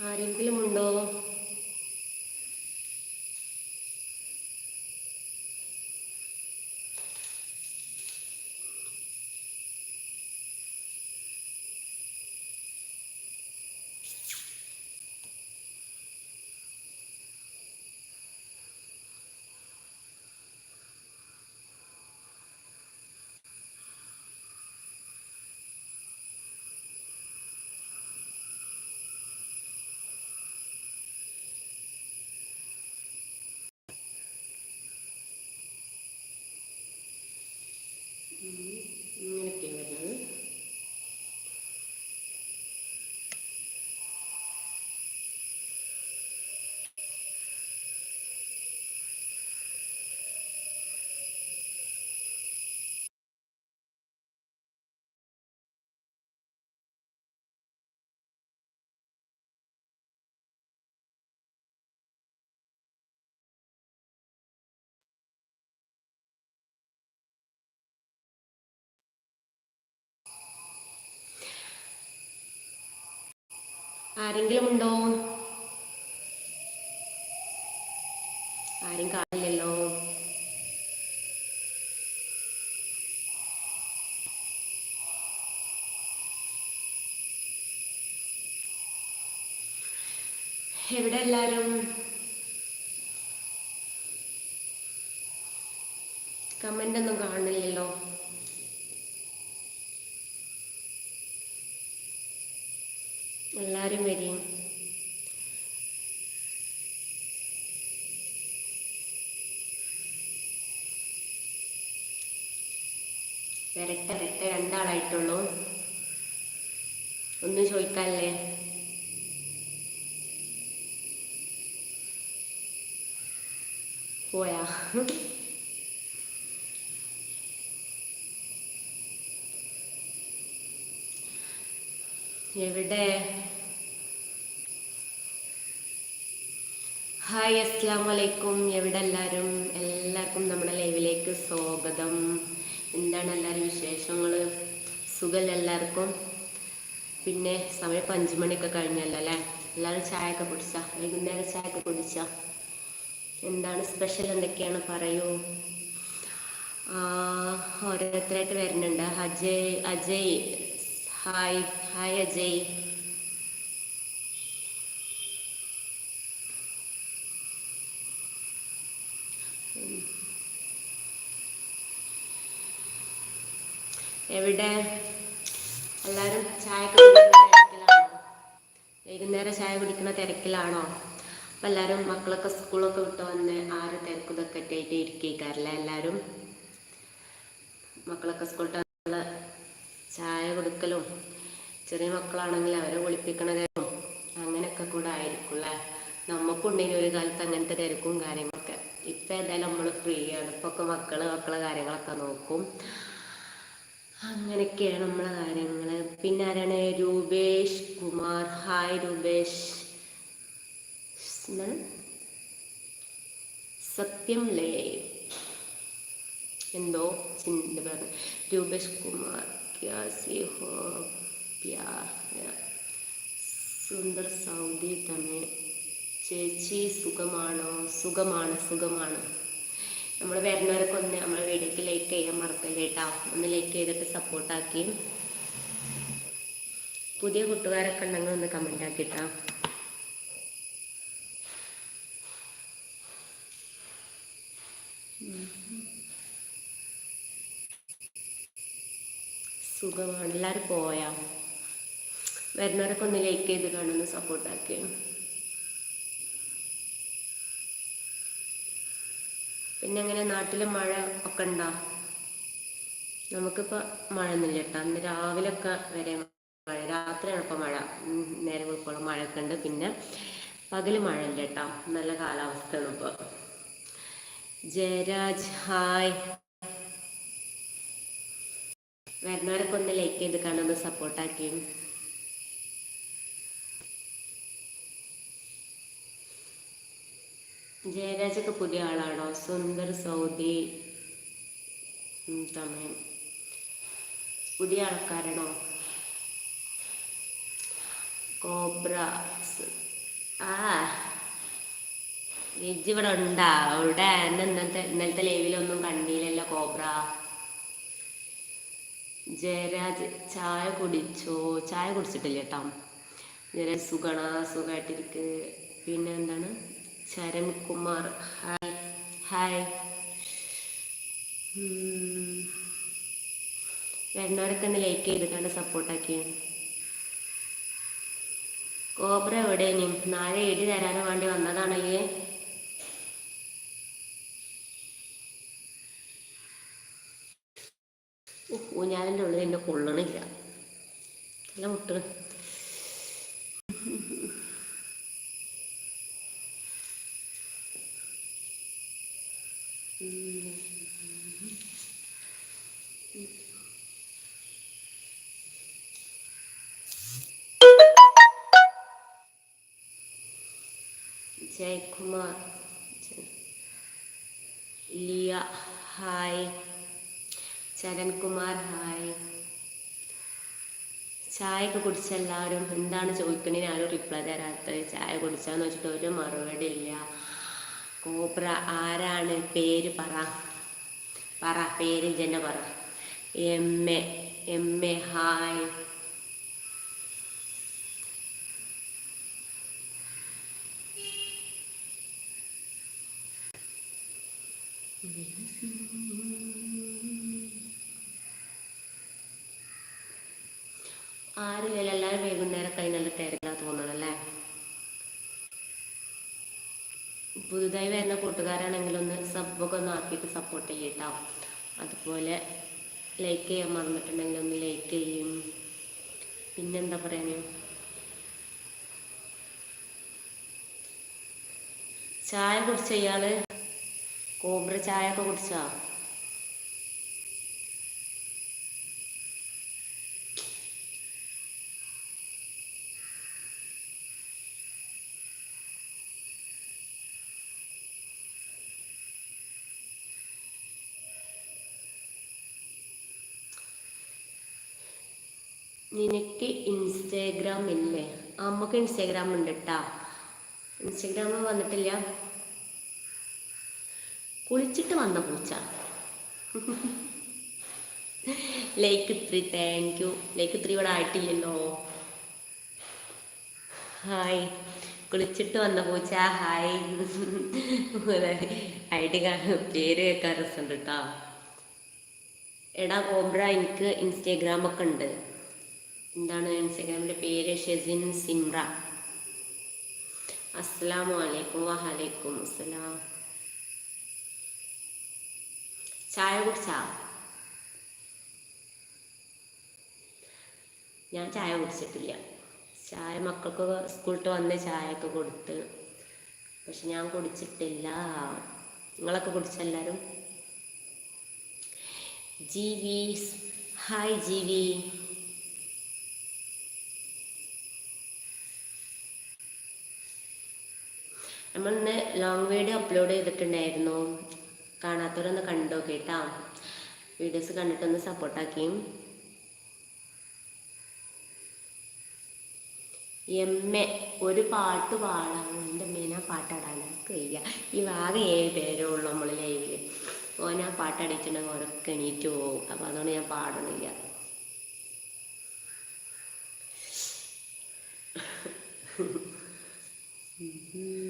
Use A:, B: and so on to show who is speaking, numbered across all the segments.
A: ആരെങ്കിലും ഉണ്ടോ ഇങ്ങനെയൊക്കെയാണ് വരുന്നത് ആരെങ്കിലും ഉണ്ടോ? ആരും കാണില്ലല്ലോ. എവിടെ എല്ലാരും? കമന്റ് ഒന്നും കാണുന്നില്ലല്ലോ. എല്ലാരും വരും വരട്ടെ വരട്ടെ രണ്ടാളായിട്ടുള്ളൂ. ഒന്നും ചോദിക്കാല്ലേ? പോയാ? എവിടെ? ഹായ് അസ്സാം വലൈക്കും എവിടെ എല്ലാവരും എല്ലാവർക്കും നമ്മുടെ ലൈവിലേക്ക് സ്വാഗതം. എന്താണ് എല്ലാവരും വിശേഷങ്ങൾ സുഖമല്ല എല്ലാവർക്കും? പിന്നെ സമയം അഞ്ച് മണിയൊക്കെ കഴിഞ്ഞല്ലോ അല്ലേ? എല്ലാവരും ചായയൊക്കെ കുടിച്ച? വൈകുന്നേരം ചായയൊക്കെ കുടിച്ച? എന്താണ് സ്പെഷ്യൽ? എന്തൊക്കെയാണ്? പറയൂ. ഓരോരുത്തരായിട്ട് വരുന്നുണ്ട്. Ajay Ajay. Hi hi Ajay. എവിടെ? എല്ലാവരും ചായ കുടിക്കുന്ന തിരക്കിലാണോ? വൈകുന്നേരം ചായ കുടിക്കുന്ന തിരക്കിലാണോ? അപ്പം എല്ലാവരും മക്കളൊക്കെ സ്കൂളൊക്കെ വിട്ട് വന്ന് ആറ് തിരക്കും ഇതൊക്കെ ആയിട്ട് ഇരിക്കാറില്ലേ എല്ലാവരും മക്കളൊക്കെ സ്കൂളിൽ വന്നുള്ള ചായ കൊടുക്കലും ചെറിയ മക്കളാണെങ്കിൽ അവരെ കുളിപ്പിക്കണതും അങ്ങനെയൊക്കെ കൂടെ ആയിരിക്കും നമുക്കുണ്ടെങ്കിൽ ഒരു കാലത്ത് അങ്ങനത്തെ തിരക്കും കാര്യങ്ങളൊക്കെ ഇപ്പം ഏതായാലും നമ്മൾ ഫ്രീ ആണ്. ഇപ്പോൾ ഒക്കെ മക്കൾ മക്കളെ കാര്യങ്ങളൊക്കെ നോക്കും. അങ്ങനെയൊക്കെയാണ് നമ്മളെ കാര്യങ്ങൾ പിന്നെ ആരാണ്? രൂപേഷ് കുമാർ. ഹായ് രൂപേഷ്. സത്യം ലേ എന്തോ ചിന്ത പറഞ്ഞു. രൂപേഷ് കുമാർ? സുന്ദർ സൗദി തമേ ചേച്ചി സുഖമാണോ? സുഖമാണ് സുഖമാണ്. നമ്മൾ വരുന്നവരൊക്കെ ഒന്ന് നമ്മളെ വീഡിയോക്ക് ലൈക്ക് ചെയ്യാൻ മറക്കല്ലേ കേട്ടോ ഒന്ന് ലൈക്ക് ചെയ്തിട്ട് സപ്പോർട്ടാക്കി പുതിയ കൂട്ടുകാരൊക്കെ ഉണ്ടെങ്കിൽ ഒന്ന് കമന്റ് ആക്കിട്ടോ സുഖമാണ്. എല്ലാവരും പോയാ? വരുന്നവരൊക്കെ ഒന്ന് ലൈക്ക് ചെയ്ത് കാണുന്ന സപ്പോർട്ടാക്കി പിന്നെ എങ്ങനെ നാട്ടിൽ മഴ ഒക്കെ ഉണ്ടോ? നമുക്കിപ്പോൾ മഴ ഒന്നുമില്ല കേട്ടോ. അന്ന് രാവിലെയൊക്കെ വരെ മഴ. രാത്രിയാണ് ഇപ്പോൾ മഴ. നേരെ നേരം മഴ മഴയൊക്കെ ഉണ്ട്. പിന്നെ പകൽ മഴ ഇല്ല കേട്ടോ. നല്ല കാലാവസ്ഥയാണ് ഇപ്പോൾ ജയരാജ് ഹായ്. വരുന്നവരൊക്കെ ഒന്ന് ലൈക്ക് ചെയ്ത് കാണുന്ന സപ്പോർട്ടാക്കി ജയരാജൊക്കെ പുതിയ ആളാണോ? സുന്ദർ സൗദി തമിഴ്. പുതിയ ആൾക്കാരാണോ? കോബ്ര ആ. ഇജ് ഇവിടെ ഉണ്ടാ. അവിടെ ഇന്നത്തെ ഇന്നലത്തെ ലൈവിലൊന്നും കണ്ടില്ലല്ലോ കോബ്ര. ജയരാജ് ചായ കുടിച്ചോ? ചായ കുടിച്ചിട്ടില്ല കേട്ടോ. ജയരാജ് സുഖണ? സുഖമായിട്ടിരിക്ക് പിന്നെ എന്താണ്? Charankumar hi hi. വരുന്നവരൊക്കെ ഒന്ന് ലൈക്ക് ചെയ്തിട്ടാണ് സപ്പോർട്ടാക്കി കോബ്ര എവിടെയും നാളെ എഴുതി തരാൻ വേണ്ടി വന്നതാണല്ലേ ഈ ഊഞ്ഞാലിന്റെ ഉള്ളിൽ എന്നെ കൊള്ളണില്ല. നല്ല മുട്ടണ് ജയകുമാർ. ലിയ ഹായ്. ചരൺകുമാർ ഹായ്. ചായ ഒക്കെ കുടിച്ച എല്ലാവരും എന്താണ് ചോദിക്കണേ ആരും റിപ്ലൈ തരാത്തത് ചായ കുടിച്ചാന്ന് വെച്ചിട്ട് ഒരു മറുപടി ഇല്ല. കോബ്ര ആരാണ്? പേര് പറ. പറ പേര് തന്നെ പറ. M A M A hi. ആരില്ലല്ലോ എല്ലാവരും വൈകുന്നേരം കഴിഞ്ഞ നല്ല തിരക്കാ തോന്നണം അല്ലേ പുതുതായി വരുന്ന കൂട്ടുകാരാണെങ്കിൽ ഒന്ന് സബ്ബൊക്കെ ഒന്ന് ആക്കിയിട്ട് സപ്പോർട്ട് ചെയ്യട്ടോ. അതുപോലെ ലൈക്ക് ചെയ്യാൻ മറന്നിട്ടുണ്ടെങ്കിൽ ഒന്ന് ലൈക്ക് ചെയ്യും. പിന്നെന്താ പറയുന്നത് ചായ കുടിച്ച ഇയാൾ? കോബ്ര ചായ ഒക്കെ കുടിച്ചാ? നിനക്ക് ഇൻസ്റ്റാഗ്രാം ഇല്ലേ? അമ്മയ്ക്ക് ഇൻസ്റ്റാഗ്രാം ഉണ്ട് കേട്ടാ ഇൻസ്റ്റാഗ്രാം വന്നിട്ടില്ല. കുളിച്ചിട്ട് വന്ന പൂച്ച. Like three thank you like three ഇവിടെ ആയിട്ടില്ലല്ലോ. ഹായ് കുളിച്ചിട്ട് വന്ന പൂച്ച ഹായ് ഐഡി പേര് കേൾക്കാൻ രസമുണ്ട് കേട്ടോ എടാ കോബ്ര എനിക്ക് ഇൻസ്റ്റാഗ്രാം ഒക്കെ ഉണ്ട്. എന്താണ് ഇൻസ്റ്റഗ്രാമിന്റെ പേര്? ഷെസിൻ സിംറ. അസ്സലാമു അലൈക്കും വഹലൈക്കും അസ്സലാം. ചായ കുടിച്ചാ? ഞാൻ ചായ കുടിച്ചിട്ടില്ല. ചായ മക്കൾക്ക് സ്കൂളിട്ട് വന്ന് ചായയൊക്കെ കൊടുത്ത്. പക്ഷെ ഞാൻ കുടിച്ചിട്ടില്ല. നിങ്ങളൊക്കെ കുടിച്ചെല്ലാവരും വി ഹായ് ജീവി. നമ്മൾ ഇന്ന് ലോങ് വീഡിയോ അപ്ലോഡ് ചെയ്തിട്ടുണ്ടായിരുന്നു. കാണാത്തവരൊന്ന് കണ്ടോ കേട്ടാ? വീഡിയോസ് കണ്ടിട്ടൊന്ന് സപ്പോർട്ടാക്കി എം എ ഒരു പാട്ട് പാടാം എന്റെ മീന ആ പാട്ടാടാൻ ഈ വാഗം ഏഴ് പേരേ ഉള്ളൂ നമ്മൾ ലൈവിൽ ഓൻ ആ പാട്ടടിച്ചിട്ടുണ്ടെങ്കിൽ ഓരോക്കെ എണീറ്റ് പോകും അപ്പം അതുകൊണ്ട് ഞാൻ പാടണില്ല ആ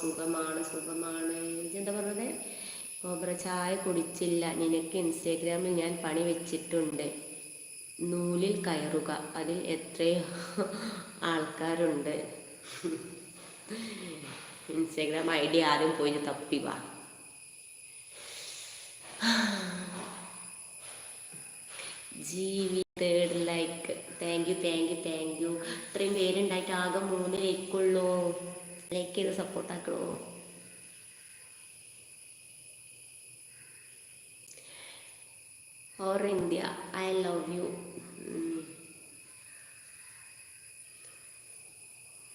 A: സുഖമാണോ സുഖമാണ്. എന്താ പറഞ്ഞത്? കോബ്ര ചായ കുടിച്ചില്ല. നിനക്ക് ഇൻസ്റ്റാഗ്രാമിൽ ഞാൻ പണി വെച്ചിട്ടുണ്ട്. നൂലിൽ കയറുക. അതിൽ എത്രയോ ആൾക്കാരുണ്ട്. ഇൻസ്റ്റാഗ്രാം ഐ ഡി ആദ്യം പോയി തപ്പി വാ. ജീവി third like thank you thank you thank you ഇത്രയും പേരുണ്ടായിട്ട് ആകെ മൂന്ന് ലൈക്കുള്ളൂ ലൈക്ക് ചെയ്ത് സപ്പോർട്ടാക്കണോ or India I love you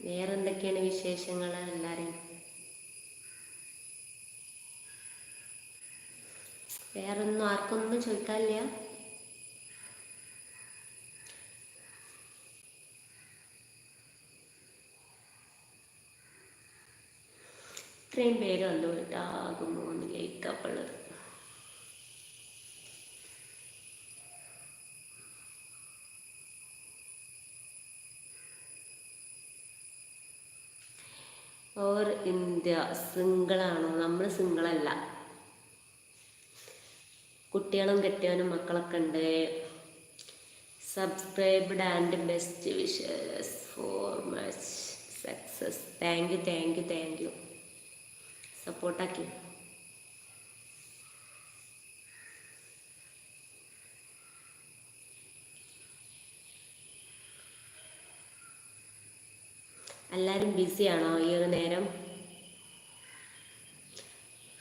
A: വേറെ എന്തൊക്കെയാണ് വിശേഷങ്ങൾ എല്ലാവരും വേറൊന്നും ആർക്കൊന്നും ചോദിക്കാനില്ല. ഇത്രയും പേര് വന്നു ആകുമ്പോൾ എന്ന് കേൾക്കപ്പുള്ളത് ഓർ ഇന്ത്യ സിംഗിളാണോ? നമ്മൾ സിംഗിളല്ല. കുട്ടികളും കെട്ടിയവനും മക്കളൊക്കെ ഉണ്ട്. Subscribed and best wishes for much success thank you thank you thank you സപ്പോർട്ടാക്കി. എല്ലാവരും ബിസിയാണോ ഈ ഒരു നേരം?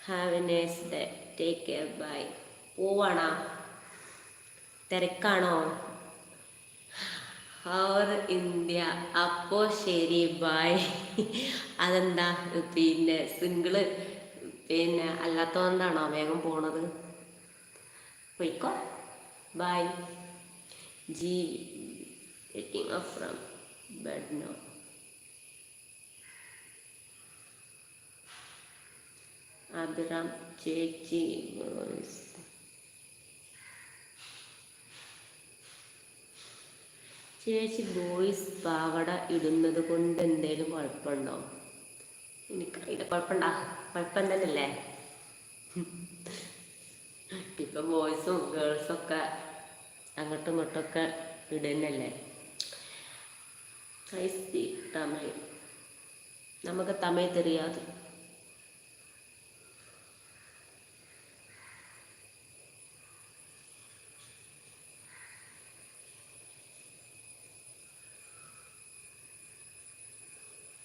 A: Have a nurse day take care bye പോവാണോ? തിരക്കാണോ? അവർ ഇന്ത്യ അപ്പോ ശരി ബായ് അതെന്താ? പിന്നെ സിംഗിൾ പിന്നെ അല്ലാത്തതുകൊണ്ടാണോ വേഗം പോണത്? പോയിക്കോ. Bye G wetting up from bed no Abhiram ചേച്ചി. ചേച്ചി ബോയ്സ് പാവട ഇടുന്നത് കൊണ്ട് എന്തേലും കുഴപ്പമുണ്ടോ? എനിക്കറിയില്ല കുഴപ്പമുണ്ടാ. കുഴപ്പം തന്നെയല്ലേ? ഇപ്പൊ ബോയ്സും ഗേൾസും ഒക്കെ അങ്ങോട്ടും ഇങ്ങോട്ടൊക്കെ ഇടുന്നല്ലേ? ഐ സ്പീക്ക് തമിഴ് നമുക്ക് തമിഴ് തെരിയാതെ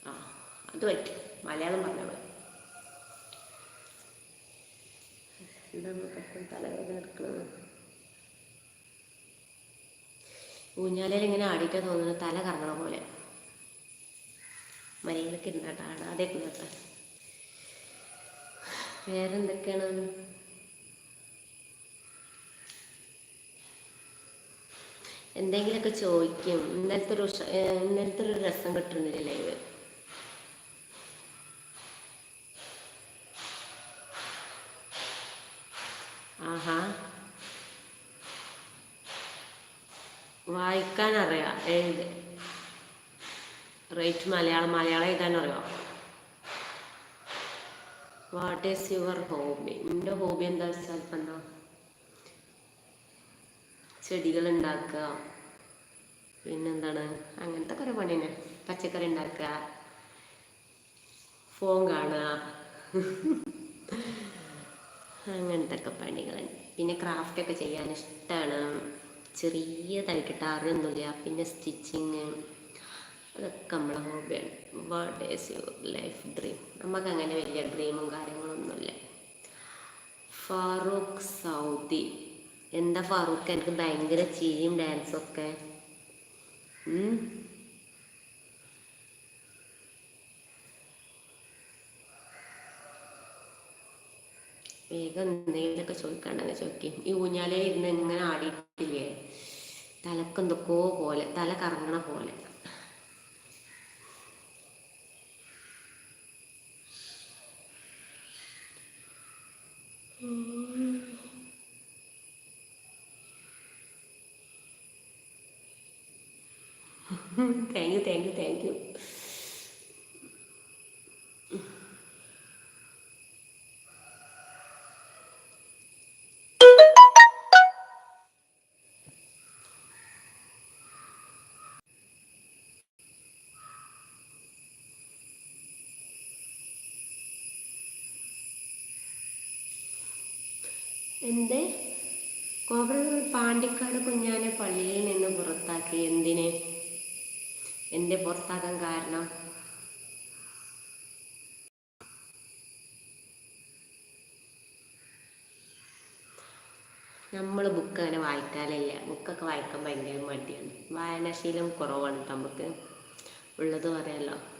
A: ആ പറ്റും. മലയാളം എടുക്കുന്നത് ഊഞ്ഞാലയിൽ ഇങ്ങനെ ആടിയിട്ടാ തോന്നുന്നത് തല കറങ്ങണ പോലെ. മലയിലൊക്കെ ഇരുന്നാട്ടാ ആടാതെ ഇരുന്നാട്ടാ വേറെന്തൊക്കെയാണ്? എന്തെങ്കിലുമൊക്കെ ചോദിക്കും. ഇന്നലത്തെ ഒരു ഇന്നലത്തെ ഒരു രസം കിട്ടുന്നില്ല ലൈവ് ആഹാ വായിക്കാൻ അറിയാം റൈറ്റ് മലയാളം മലയാളം എഴുതാൻ അറിയാം വാട്ട് ഈസ് യുവർ ഹോബി എന്റെ ഹോബി എന്താ വെച്ചാൽ എന്താ? ചെടികൾ ഉണ്ടാക്കുക. പിന്നെന്താണ് അങ്ങനത്തെ കുറേ പണി തന്നെ പച്ചക്കറി ഉണ്ടാക്കുക. ഫോൺ കാണുക. അങ്ങനത്തെ ഒക്കെ പണികൾ പിന്നെ ക്രാഫ്റ്റ് ഒക്കെ ചെയ്യാൻ ഇഷ്ടമാണ് ചെറിയതായിട്ട് അറിയൊന്നുമില്ല പിന്നെ സ്റ്റിച്ചിങ് അതൊക്കെ നമ്മളെ ഹോബിയാണ്. What is your life dream നമുക്ക് അങ്ങനെ വലിയ ഡ്രീമും കാര്യങ്ങളൊന്നുമില്ല. ഫാറൂഖ് സൗദി. എന്താ ഫാറൂഖ്? എനിക്ക് ഭയങ്കര ചിരിയും ഡാൻസും വേഗം എന്തെങ്കിലുമൊക്കെ ചോദിക്കാണ്ടെങ്കിൽ ചോദിക്കും. ഈ ഊഞ്ഞാലേ ഇരുന്ന് ഇങ്ങനെ ആടിയിട്ടില്ലേ? തലക്കെന്തൊക്കെയോ പോലെ തല കറങ്ങണ പോലെ. Thank you thank you thank you എന്ത്? കോബ്ര പാണ്ടിക്കാട് കുഞ്ഞാനെ പള്ളിയിൽ നിന്ന് പുറത്താക്കി. എന്തിന്? എന്റെ പുറത്താക്കാൻ കാരണം? നമ്മൾ ബുക്ക് അങ്ങനെ വായിക്കാനില്ല ബുക്കൊക്കെ വായിക്കാൻ ഭയങ്കര മടിയാണ്. വായനാശീലം കുറവാണ് നമുക്ക്. ഉള്ളത് പറയാലോ.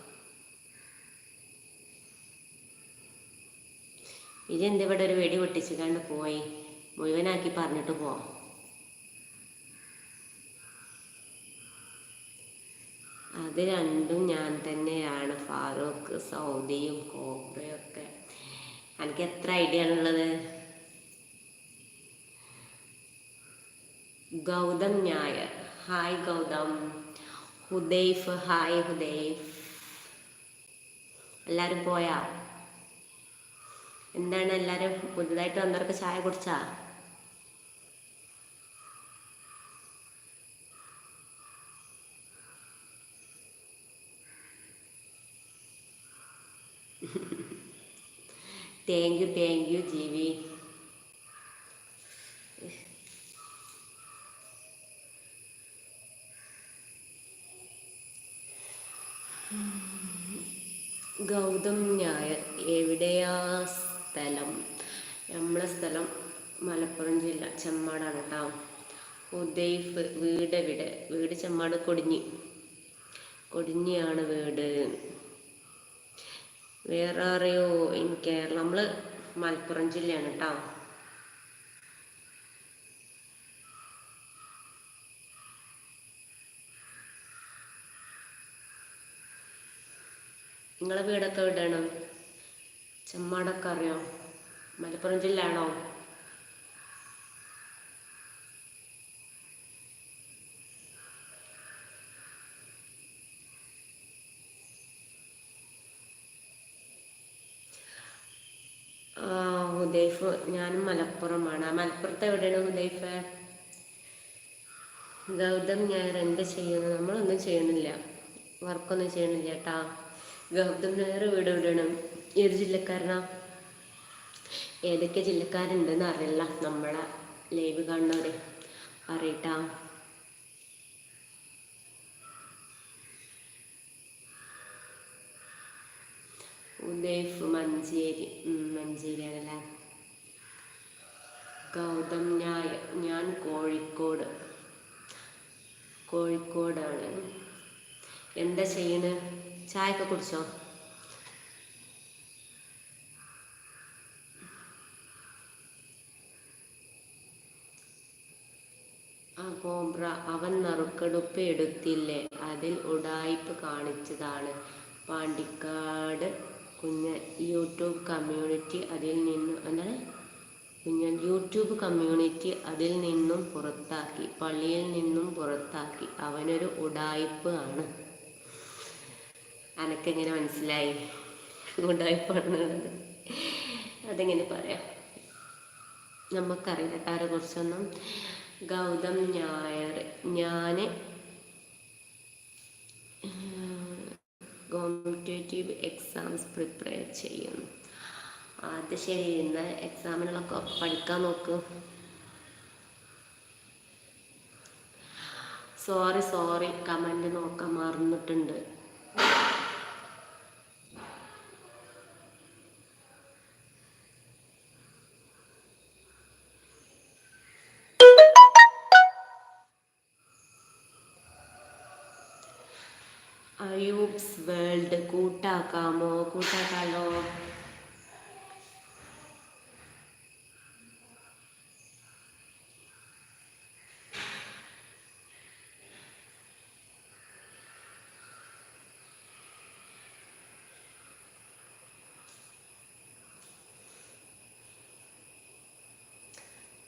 A: ഇതെന്ത് ഇവിടെ ഒരു വെടി പൊട്ടിച്ചിക്കാണ്ട് പോയി? മുഴുവനാക്കി പറഞ്ഞിട്ട് പോവാം അത് രണ്ടും ഞാൻ തന്നെയാണ്. ഫാറൂഖ് സൗദിയും കോബ്രയും ഒക്കെ എനിക്ക് എത്ര ഐഡിയ ആണുള്ളത് ഗൗതം നായർ. ഹായ് ഗൗതം. ഹുദൈഫ് ഹായ് ഹുദൈഫ്. എല്ലാവരും പോയാ? എന്താണ് എല്ലാവരും പുതുതായിട്ട് വന്നവർക്ക് ചായ കുടിച്ചാ? താങ്ക് യു താങ്ക് യു ജീവി ഗൗതം നായർ എവിടെയാ സ്ഥലം നമ്മളെ സ്ഥലം മലപ്പുറം ജില്ല ചെമ്മാടാണ് കേട്ടോ ഉദൈഫ് വീട് എവിടെ? വീട് ചെമ്മാട് കൊടിഞ്ഞി. കൊടിഞ്ഞിയാണ് വീട്. വേറെ അറിയോ ഇൻ കേരള. നമ്മൾ മലപ്പുറം ജില്ലയാണ് കേട്ടോ നിങ്ങളെ വീടൊക്കെ എവിടെയാണ്? ചെമ്മാടൊക്കെ അറിയോ? മലപ്പുറം ജില്ലയാണോ? ആണോ മലപ്പുറത്ത് എവിടെയാണ് ലൈഫ് ഗൗതം ഞാൻ എന്ത് ചെയ്യുന്നു? നമ്മളൊന്നും ചെയ്യുന്നില്ല. വർക്കൊന്നും ചെയ്യണില്ല കേട്ടാ. ഗൗതം നായർ വീട് എവിടെയാണ് ഏത് ജില്ലക്കാരനാ. ഏതൊക്കെ ജില്ലക്കാരുണ്ടെന്ന് അറിയില്ല. നമ്മളെ ലൈവ് കാണുന്നവര് അറിയട്ടാ. ഉദയ്ഫ് മഞ്ചേരി. മഞ്ചേരിയാണല്ലേ? ഗൗതം നായർ ഞാൻ കോഴിക്കോട് കോഴിക്കോടാണ്. എന്താ ചെയ്യണ്? ചായ ഒക്കെ കുടിച്ചോ? ആ കോബ്ര അവൻ നറുക്കെടുപ്പ് എടുത്തില്ലേ? അതിൽ ഉടായ്പ് കാണിച്ചതാണ്. പാണ്ടിക്കാട് കുഞ്ഞ് യൂട്യൂബ് കമ്മ്യൂണിറ്റി അതിൽ നിന്ന് എന്താണ്? കുഞ്ഞൻ യൂട്യൂബ് കമ്മ്യൂണിറ്റി അതിൽ നിന്നും പുറത്താക്കി പള്ളിയിൽ നിന്നും പുറത്താക്കി. അവനൊരു ഉടായ്പ് ആണ്. അനക്കെങ്ങനെ മനസ്സിലായി? ഉടായ്പാണെന്നുള്ളത് അതെങ്ങനെ പറയാം? നമുക്കറിയില്ല കാരെ കുറിച്ചൊന്നും. ഗൗതം ഞായർ. ഞാൻ കോമ്പറ്റേറ്റീവ് എക്സാംസ് പ്രിപ്പയർ ചെയ്യുന്നു. അത് ശരി ഇന്ന് എക്സാമിനുള്ളൊക്കെ പഠിക്കാൻ നോക്കൂ. സോറി സോറി കമന്റ് നോക്കാൻ മറന്നിട്ടുണ്ട്. അയൂബ്സ് വേൾഡ് കൂട്ടാക്കാമോ? കൂട്ടാക്കാലോ?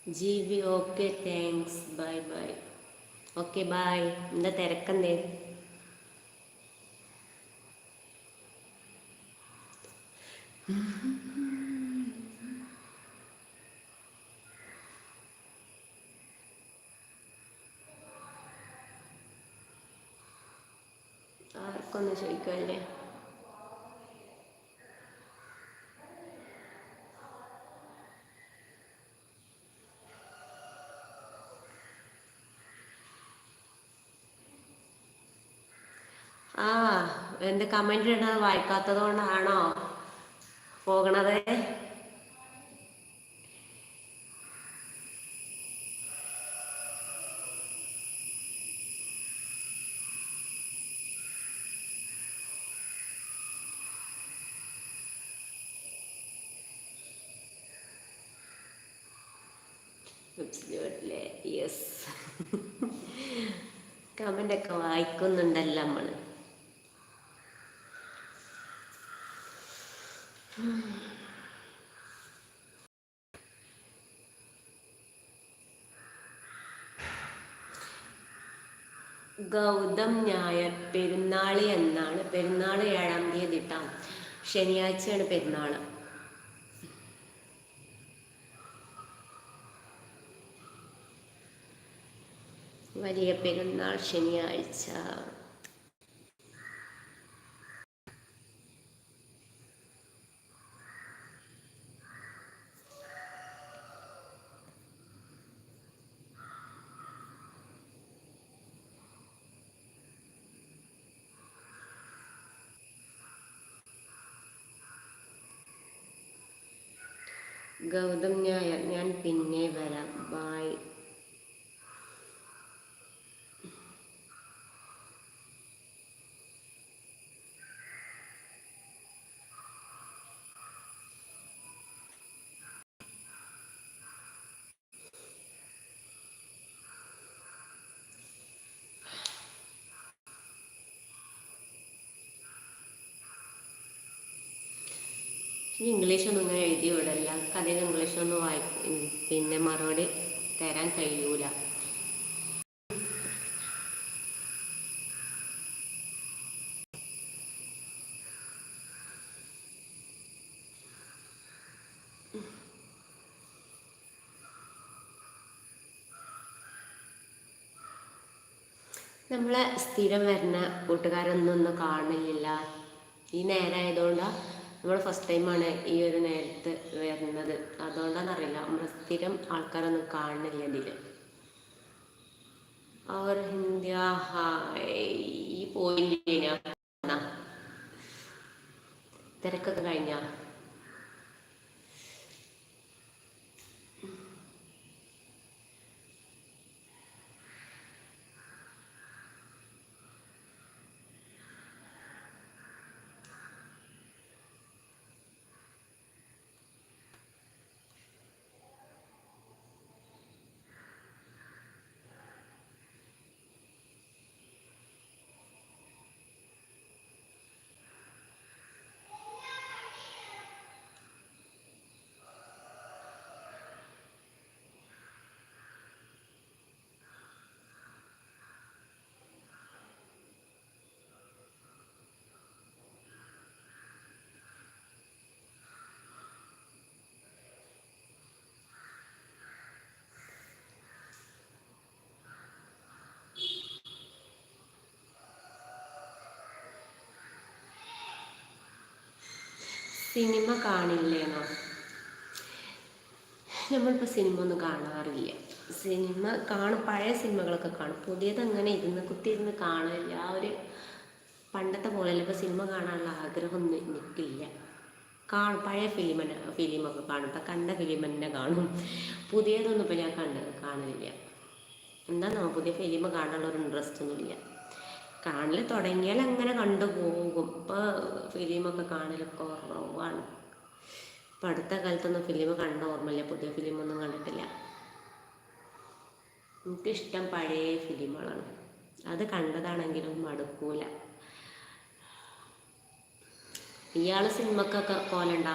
A: G B okay thanks bye bye okay bye എന്താ തിരക്കെന്തേ? എന്റെ കമന്റ് ഇടുന്നത് വായിക്കാത്തത് കൊണ്ടാണോ? പോകണത്? യെസ് കമന്റൊക്കെ വായിക്കുന്നുണ്ടല്ലോ നമ്മൾ ഗൗതം ഞായർ പെരുന്നാളി എന്നാണ്. പെരുന്നാൾ ഏഴാം തീയതി ഇട്ടാം ശനിയാഴ്ചയാണ് പെരുന്നാൾ വലിയ പെരുന്നാൾ ശനിയാഴ്ച. ഗൗതം ഞായർ ഞാൻ പിന്നെ വരാം. ബായ് ഇംഗ്ലീഷൊന്നും ഇങ്ങനെ എഴുതി വിടല്ല. കഥയിൽ ഇംഗ്ലീഷൊന്നും വായിക്കും പിന്നെ മറുപടി തരാൻ കഴിയൂല. നമ്മളെ സ്ഥിരം വരുന്ന കൂട്ടുകാരൊന്നും ഒന്നും കാണില്ല ഈ നേരമായതുകൊണ്ടാണ് നമ്മൾ ഫസ്റ്റ് ടൈമാണ് ഈ ഒരു നേരത്ത് വരുന്നത്. അതുകൊണ്ടാണെന്നറിയില്ല നമ്മൾ സ്ഥിരം ആൾക്കാരൊന്നും കാണുന്നില്ല ഇതിൽ അവർ ഹിന്ദി ഈ പോയിന്റ് തിരക്കൊക്കെ കഴിഞ്ഞ? സിനിമ കാണില്ലേന്നോ നമ്മളിപ്പോൾ സിനിമ ഒന്നും കാണാറില്ല. സിനിമ കാണും പഴയ സിനിമകളൊക്കെ കാണും. പുതിയതങ്ങനെ ഇരുന്ന് കുത്തിയിരുന്ന് കാണില്ല ആ ഒരു പണ്ടത്തെ പോലെയല്ല. ഇപ്പോൾ സിനിമ കാണാനുള്ള ആഗ്രഹമൊന്നും എനിക്കില്ല. കാണും പഴയ ഫിലിം ഫിലിമൊക്കെ കാണും. ഇപ്പം കണ്ട ഫിലിം തന്നെ കാണും. പുതിയതൊന്നും ഇപ്പോൾ ഞാൻ കണ്ട് കാണില്ല എന്താണെന്നോ പുതിയ ഫിലിം കാണാനുള്ള ഒരു ഇൻട്രസ്റ്റ് ഒന്നുമില്ല. കാണൽ തുടങ്ങിയാൽ അങ്ങനെ കണ്ടു പോകും. ഇപ്പോൾ ഫിലിമൊക്കെ കാണൽ കുറവാണ് ഇപ്പം അടുത്ത കാലത്തൊന്നും ഫിലിം കണ്ട ഓർമ്മയില്ല. പുതിയ ഫിലിമൊന്നും കണ്ടിട്ടില്ല. എനിക്കിഷ്ടം പഴയ ഫിലിമുകളാണ്. അത് കണ്ടതാണെങ്കിലും മടുക്കൂല. ഇയാൾ സിനിമക്കൊക്കെ പോലുണ്ടാ